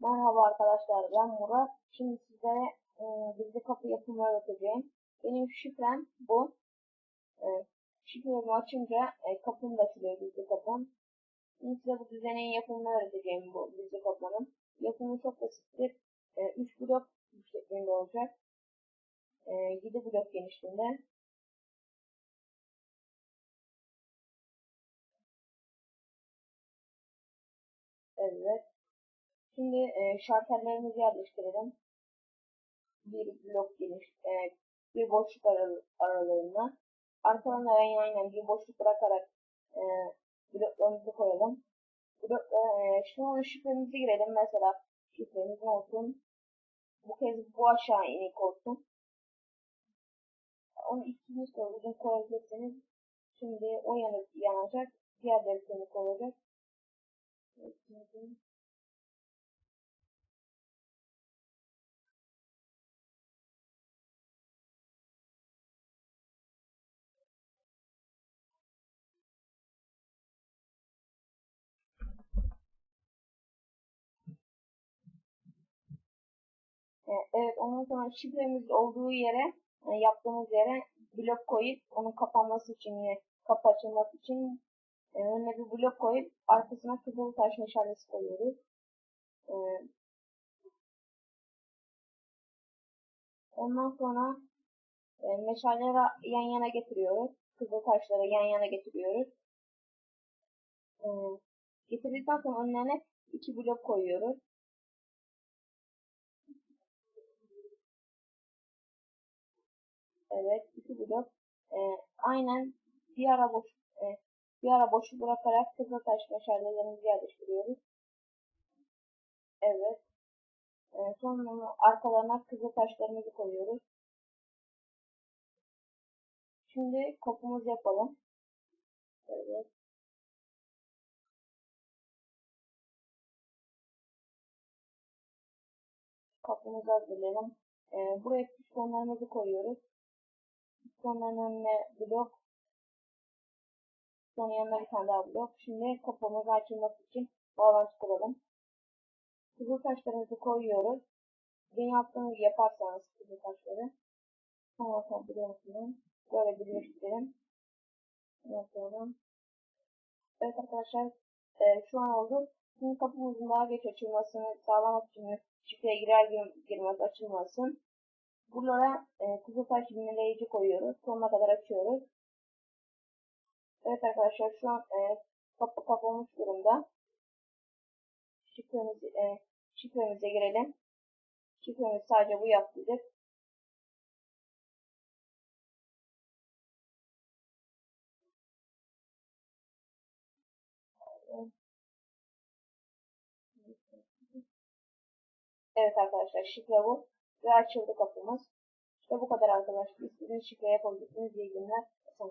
Merhaba arkadaşlar ben Murat. Şimdi sizlere e, gizli kapı yapımı öğreteceğim. Benim şifrem bu. E, şifremi açınca e, kapım da açılıyor gizli kapım. Şimdi size bu düzeneğin yapımını öğreteceğim bu gizli kapının. Yapımı çok basittir. 3 blok şeklinde olacak. E, 7 blok genişliğinde. Evet. Şimdi e, şartellerimizi yerleştirelim. Bir blok geniş, e, bir boşluk aral aralığında. Arkalarına yan yana bir boşluk bırakarak e, bloklarımızı koyalım. Blok, e, şimdi şifremizi girelim. Mesela şifremiz ne olsun? Bu kez bu aşağı inik olsun. Onu istediğiniz kadar uzun koyabilirsiniz. Şimdi o yanıp yanacak. Diğerleri sönük olacak. Şimdi Evet ondan sonra şifremiz olduğu yere yani yaptığımız yere blok koyup onun kapanması için yine kapı açılması için e, önüne bir blok koyup arkasına kızıl taş meşalesi koyuyoruz. E, ondan sonra e, meşaleleri yan yana getiriyoruz. Kızıl taşları yan yana getiriyoruz. E, getirdikten sonra önlerine iki blok koyuyoruz. Evet, iki blok. E, aynen bir ara boş e, bir ara boşu bırakarak kızıltaş meşalelerimizi yerleştiriyoruz. Evet. E, sonra arkalarına kızıltaşlarımızı koyuyoruz. Şimdi kopumuzu yapalım. Evet. Kapımızı hazırlayalım. E, buraya pistonlarımızı koyuyoruz. Pistonların önüne blok. Sonra yanına bir tane daha blok. Şimdi kapımızı açılması için bağlantı kuralım. Kızıl taşlarımızı koyuyoruz. Yaptığım gibi yaparsanız kızıl taşları. Sonra biliyorsunuz. Böyle birleştirelim. Yapıyorum. Evet arkadaşlar. E, şu an oldu. Şimdi kapımızın daha geç açılmasını sağlamak için şifreye girer girmez açılmasın. Buralara e, kızıltaş yineleyici koyuyoruz. Sonuna kadar açıyoruz. Evet arkadaşlar şu an e, kapı kapanmış durumda. Şifremizi, e, şifremize girelim. Şifremiz sadece bu yaptıdır. Evet arkadaşlar şifre bu. Ve açıldı kapımız. İşte bu kadar arkadaşlar. İstediğiniz şifre yapabilirsiniz. İyi günler. Esen